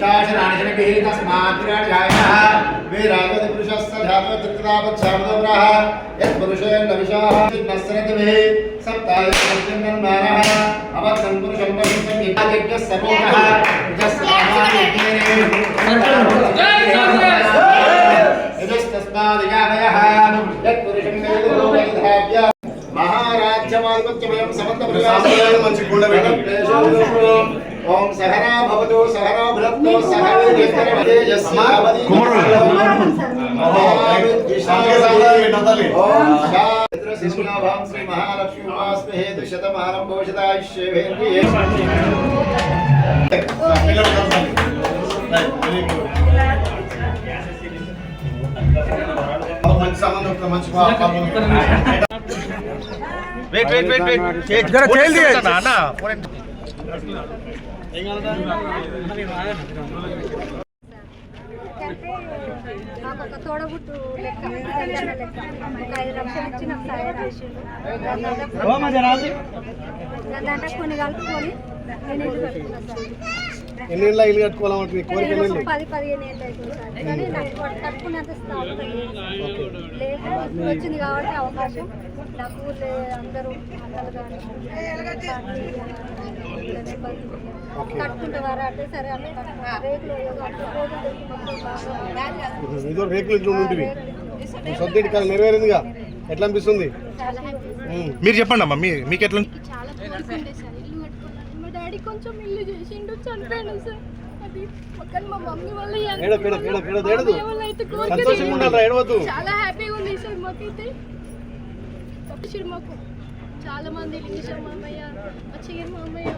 शासनाशनभिः तस्माद्राजायः वीरागतिपुरुषस्य धातवचित्रापच्छामदोग्रः यत्पुरुषेण विशाः नस्रतिभिः सप्ताहे सत्यन्मानः अवत्सन्पुरुषं पश्यन्ति यज्ञः समूहः यज्ञः పంచమాధిపత్యమయం సమర్థప్రయాసం మంచి ఓం సహనా భవతు సహనా భునక్తు సహనో వ్యక్తరవతే యస్మావతి శ్రీమహాభాం శ్రీ మహాలక్ష్మి ఉమాస్మహే దృశ్యతమానం భవిష్యతాయుష్యేభేంద్రియే మంచి సంబంధం మంచి వెయిట్ వెయిట్ వెయిట్ వెయిట్ జర అన్న ఏం అంటే నాకు ఒక తోడబుట్టు లెక్క. ఒక ఐదు లక్షలు ఇచ్చి నాకు సాయం చేసిండు. దాంట్లో కొన్ని కలుపుకొని నేను ఇల్లు కట్టుకున్నా సార్. ఎన్ని ఏళ్ళ ఇల్లు కట్టుకోవాలంటే మీ కోరిక పది పదిహేను ఏళ్ళు అవుతుంది సార్. కానీ నాకు లేక ఇప్పుడు వచ్చింది కాబట్టి అవకాశం. నాకు అందరూ అన్నలు కానీ కట్టుకుంటే వారు అంటే సరే. రేకులు ఇదో రేకులు ఇంట్లో ఉంటుంది సొంత నెరవేరిందిగా. ఎట్లా అనిపిస్తుంది. మీరు చెప్పండి అమ్మా మీ మీకు ఎట్లా చాలా కోరుకుండే సార్ ఇల్లు కట్టుకున్నాను మా డాడీ కొంచెం ఇల్లు చేసిండు చనిపోయాడు సార్. అది పక్కన మా మమ్మీ వాళ్ళు అయితే కోరిక చాలా హ్యాపీగా ఉంది సార్ మాకైతే. మాకు. చాలా మంది లింగేశ్వర మామయ్య మామయ్య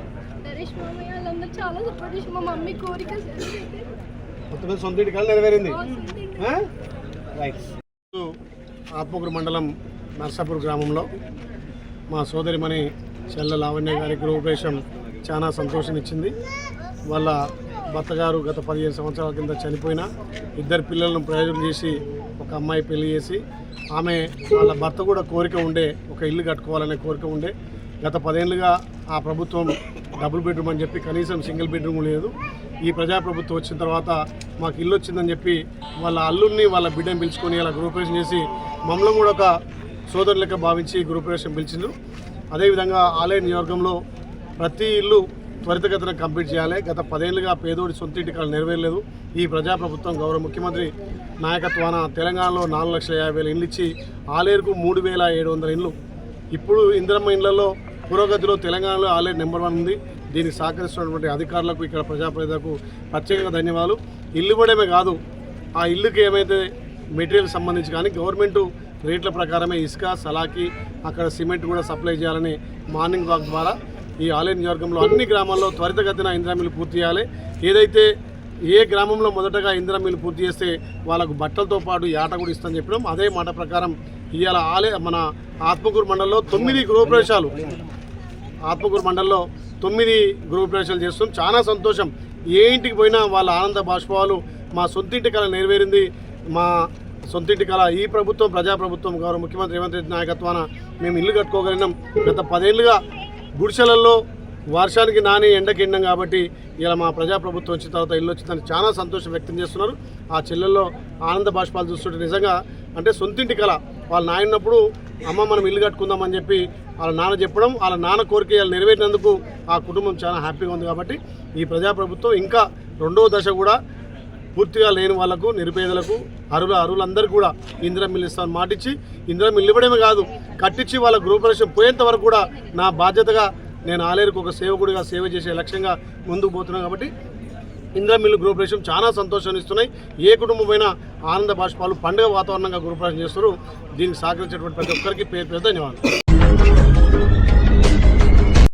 నరేష్ మామయ్య వాళ్ళందరూ చాలా సపోర్ట్ చేసి మా మమ్మీ కోరిక. మొత్తం సొంత ఇంటి నెరవేరింది. ఆత్మకూరు మండలం నర్సాపూర్ గ్రామంలో మా సోదరిమణి చెల్ల లావణ్య గారి గృహప్రవేశం చాలా సంతోషాన్నిచ్చింది వాళ్ళ భర్త గారు గత పదిహేను సంవత్సరాల కింద చనిపోయిన ఇద్దరు పిల్లలను ప్రయోజనం చేసి ఒక అమ్మాయి పెళ్ళి చేసి ఆమె వాళ్ళ భర్త కూడా కోరిక ఉండే ఒక ఇల్లు కట్టుకోవాలనే కోరిక ఉండే. గత పదేళ్ళుగా ఆ ప్రభుత్వం డబుల్ బెడ్రూమ్ అని చెప్పి కనీసం సింగిల్ బెడ్రూమ్ లేదు. ఈ ప్రజాప్రభుత్వం వచ్చిన తర్వాత మాకు ఇల్లు వచ్చిందని చెప్పి వాళ్ళ అల్లుడిని వాళ్ళ బిడ్డని పిలుచుకొని అలా గృహప్రవేశం చేసి మమ్మల్ని కూడా ఒక సోదరు భావించి గృహప్రవేశం పిలిచిండ్రు. అదేవిధంగా ఆలయ నియోజకంలో ప్రతి ఇల్లు త్వరితగతిన కంప్లీట్ చేయాలి. గత పదేళ్ళుగా పేదోడి సొంత ఇంటి కాలు నెరవేరలేదు. ఈ ప్రజాప్రభుత్వం గౌరవ ముఖ్యమంత్రి నాయకత్వాన తెలంగాణలో నాలుగు లక్షల యాభై వేల ఇండ్లు ఇచ్చి ఆలేరుకు మూడు వేల ఏడు వందల ఇండ్లు. ఇప్పుడు ఇందిరమ్మ ఇండ్లలో పురోగతిలో తెలంగాణలో ఆల్రెడీ నెంబర్ వన్ ఉంది. దీనికి సహకరిస్తున్నటువంటి అధికారులకు ఇక్కడ ప్రజాప్రతినిధులకు ప్రత్యేకంగా ధన్యవాదాలు. ఇల్లు ఇవ్వడమే కాదు ఆ ఇల్లుకి ఏమైతే మెటీరియల్ సంబంధించి కానీ గవర్నమెంట్ రేట్ల ప్రకారమే ఇసుక సలాకి అక్కడ సిమెంట్ కూడా సప్లై చేయాలని మార్నింగ్ వాక్ ద్వారా ఈ ఆలయ నియోజకంలో అన్ని గ్రామాల్లో త్వరితగతిన ఇందిరా మిల్లు పూర్తి చేయాలి. ఏదైతే ఏ గ్రామంలో మొదటగా ఇందిరా మిల్లు పూర్తి చేస్తే వాళ్ళకు బట్టలతో పాటు ఆట కూడా ఇస్తామని చెప్పడం అదే మాట ప్రకారం ఇవాళ ఆలయ మన ఆత్మకూరు మండలంలో తొమ్మిది గృహప్రవేశాలు. ఆత్మకూరు మండలంలో తొమ్మిది గృహప్రవేశాలు చేస్తున్నాం. చాలా సంతోషం. ఏ ఇంటికి పోయినా వాళ్ళ ఆనంద బాష్పాలు మా సొంతింటి కళ నెరవేరింది. మా సొంతింటి కళ ఈ ప్రభుత్వం ప్రజాప్రభుత్వం గౌరవ ముఖ్యమంత్రి రేవంత్ రెడ్డి నాయకత్వాన మేము ఇల్లు కట్టుకోగలిగినాం. గత పదేళ్ళుగా గుడిసెలలో వర్షానికి నాని ఎండకి ఎండం కాబట్టి ఇలా మా ప్రజాప్రభుత్వం వచ్చిన తర్వాత ఇల్లు వచ్చిందని చాలా సంతోషం వ్యక్తం చేస్తున్నారు. ఆ చెల్లెల్లో ఆనంద బాష్పాలు చూస్తుంటే నిజంగా అంటే సొంతింటి కళ. వాళ్ళ నాయనప్పుడు అమ్మ మనం ఇల్లు కట్టుకుందామని చెప్పి వాళ్ళ నాన్న చెప్పడం వాళ్ళ నాన్న కోరిక వాళ్ళు నెరవేరినందుకు ఆ కుటుంబం చాలా హ్యాపీగా ఉంది. కాబట్టి ఈ ప్రజాప్రభుత్వం ఇంకా రెండవ దశ కూడా పూర్తిగా లేని వాళ్ళకు నిరుపేదలకు అరుల అరువులందరూ కూడా ఇందిరం మిల్లు ఇస్తామని మాటిచ్చి ఇందిరం మిల్లు ఇవ్వడమే కాదు కట్టించి వాళ్ళ గృహప్రవేశం పోయేంత వరకు కూడా నా బాధ్యతగా నేను ఆలేరుకు ఒక సేవకుడిగా సేవ చేసే లక్ష్యంగా ముందుకు పోతున్నాను కాబట్టి ఇందిరా మిల్లు గృహప్రవేశం చాలా సంతోషాన్ని ఇస్తున్నాయి. ఏ కుటుంబమైన ఆనంద బాష్పాలు పండుగ వాతావరణంగా గృహప్రవేశం చేస్తారు. దీనికి సహకరించేటువంటి ప్రతి ఒక్కరికి పేరు పేరు ధన్యవాదాలు.